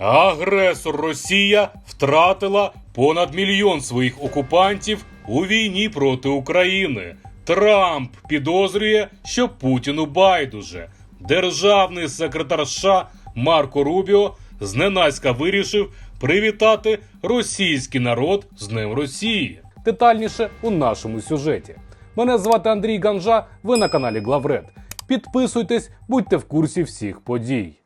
Агресор Росія втратила понад мільйон своїх окупантів у війні проти України. Трамп підозрює, що Путіну байдуже. Державний секретар США Марко Рубіо зненацька вирішив привітати російський народ з Днем Росії. Детальніше у нашому сюжеті. Мене звати Андрій Ганжа. Ви на каналі Главред. Підписуйтесь, будьте в курсі всіх подій.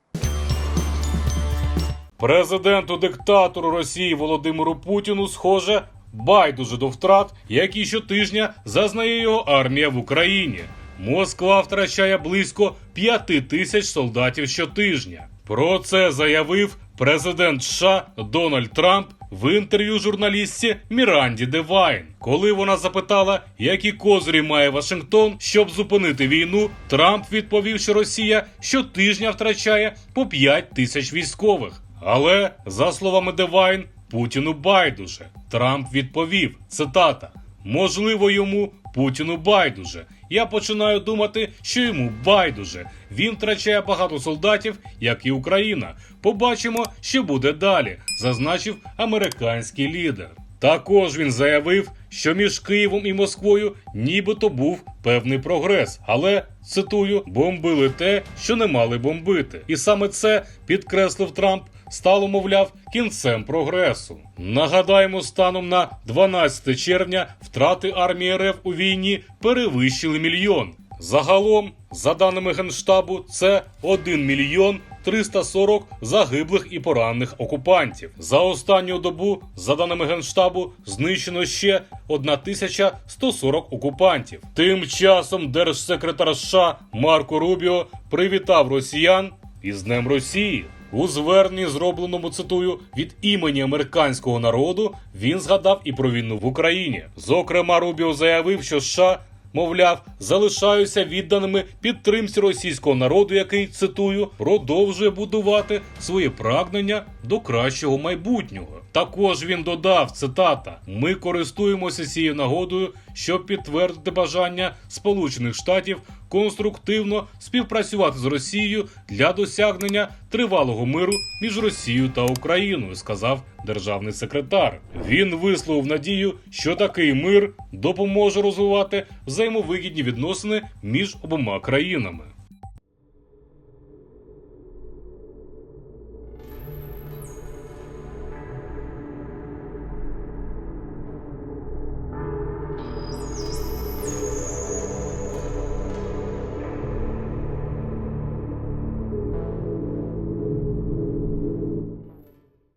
Президенту диктатору Росії Володимиру Путіну, схоже, байдуже до втрат, які щотижня зазнає його армія в Україні. Москва втрачає близько п'яти тисяч солдатів щотижня. Про це заявив президент США Дональд Трамп в інтерв'ю журналістці Міранді Девайн. Коли вона запитала, які козирі має Вашингтон, щоб зупинити війну, Трамп відповів, що Росія щотижня втрачає по 5 тисяч військових. Але, за словами Девайн, Путіну байдуже. Трамп відповів: цитата: Можливо, йому Путіну байдуже. Я починаю думати, що йому байдуже. Він втрачає багато солдатів, як і Україна. Побачимо, що буде далі, зазначив американський лідер. Також він заявив, що між Києвом і Москвою нібито був певний прогрес, але цитую, бомбили те, що не мали бомбити. І саме це підкреслив Трамп. Стало, мовляв, кінцем прогресу. Нагадаємо, станом на 12 червня втрати армії РФ у війні перевищили мільйон. Загалом, за даними Генштабу, це 1 мільйон 340 загиблих і поранених окупантів. За останню добу, за даними Генштабу, знищено ще 1140 окупантів. Тим часом держсекретар США Марко Рубіо привітав росіян із Днем Росії. У зверненні, зробленому цитую від імені американського народу, він згадав і про війну в Україні. Зокрема, Рубіо заявив, що США, мовляв, залишаються відданими підтримці російського народу, який цитую продовжує будувати свої прагнення до кращого майбутнього. Також він додав цитата: Ми користуємося цією нагодою, щоб підтвердити бажання Сполучених Штатів конструктивно співпрацювати з Росією для досягнення тривалого миру між Росією та Україною, сказав державний секретар. Він висловив надію, що такий мир допоможе розвивати взаємовигідні відносини між обома країнами.